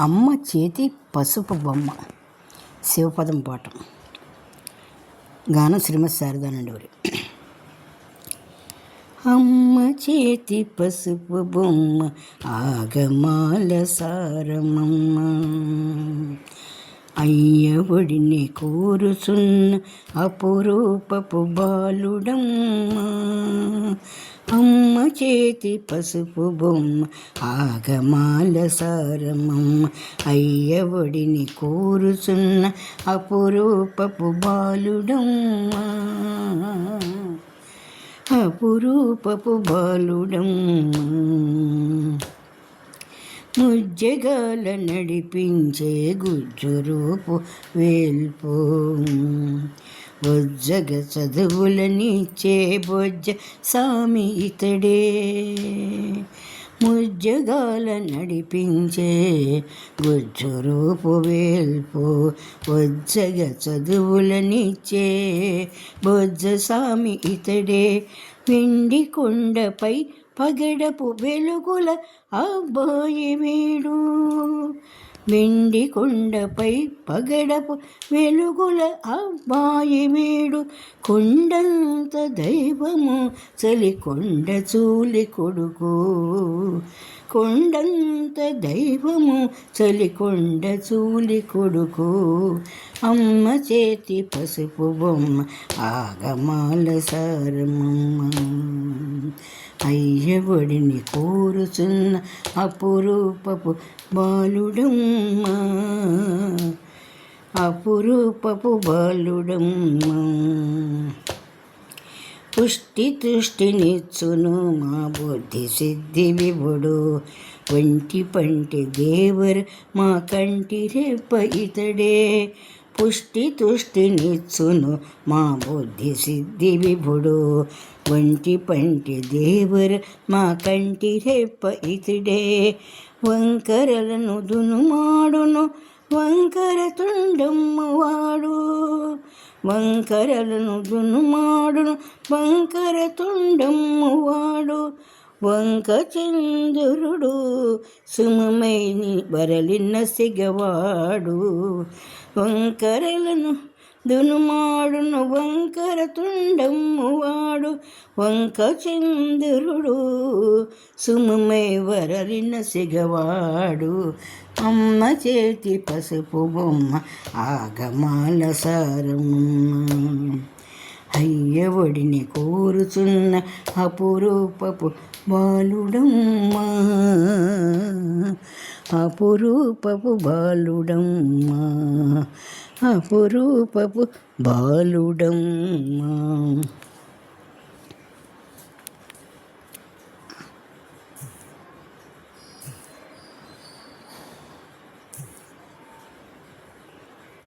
అమ్మ చేతి పసుపు బొమ్మ. శివపదం పాఠం. గానం శ్రీమతి శారదానండి అమ్మ చేతి పసుపు బొమ్మ ఆగమాల సారమమ్మ. అయ్యఒడిని కోరుసున్న అపురూపపు బాలుడమ్మ? అమ్మ చేతి పసుపు బొమ్మ ఆగమాల సారమమ్మ. అయ్యఒడిని కోరుసున్న అపురూపపు బాలుడమ్మ? అపురూపపు బాలుడమ్మ. ముజ్జగాల నడిపించే గుజ్జురూపు వేల్పు. బొజ్జగ చదువులనిచ్చే బొజ్జ సామి ఇతడే. ముజ్జగాల నడిపించే గుజ్జురూపు వేల్పు. బొజ్జగ చదువులనిచ్చే బొజ్జ సామి ఇతడే. వెండి కొండపై పగడపు వెలుగుల అబ్బాయి వీడు. వెండి కొండపై పగడపు వెలుగుల అబ్బాయి వీడు. కొండంత దైవము చలి కొండ చూలి కొడుకు. కొండంత దైవము చలి కొండ చూలి కొడుకు. అమ్మ చేతి పసుపు బొమ్మ ఆగమాల సారమమ్మ. అయ్యవడిని కోరుచున్న అపురూపపు బాలుడమ్మా. అపురూపపు బాలుడమ్మా. పుష్టి తుష్టినిచ్చును మా బుద్ధి సిద్ధి విభుడు వంటి పంటి దేవర్ మా కంటి రేప ఇతడే. పుష్టి తుష్టినిచ్చును మా బుద్ధి సిద్ధి విభుడు. వంటి పంటి దేవర మా కంటి రెప్ప ఇతిడే. వంకరలను దునుమాడును వంకర తుండమ్మవాడు వంకరలను దునుమాడును వంకర తుండమ్మవాడు వంక చంద్రుడు సుమమైని బరలిన్న సిగవాడు. వంకరలను దునుమాడును వంకర తుండమ్మువాడు. వంక చంద్రుడు సుమమై వరలిన సిగవాడు. అమ్మ చేతి పసుపు బొమ్మ ఆగమాల సారమ్మ అయ్యవడిని కోరుచున్న అపురూపపు బాలుడమ్మా. అపురూపపు బాలుడమ్మా. అపురూపపు బాలుడమ్మా.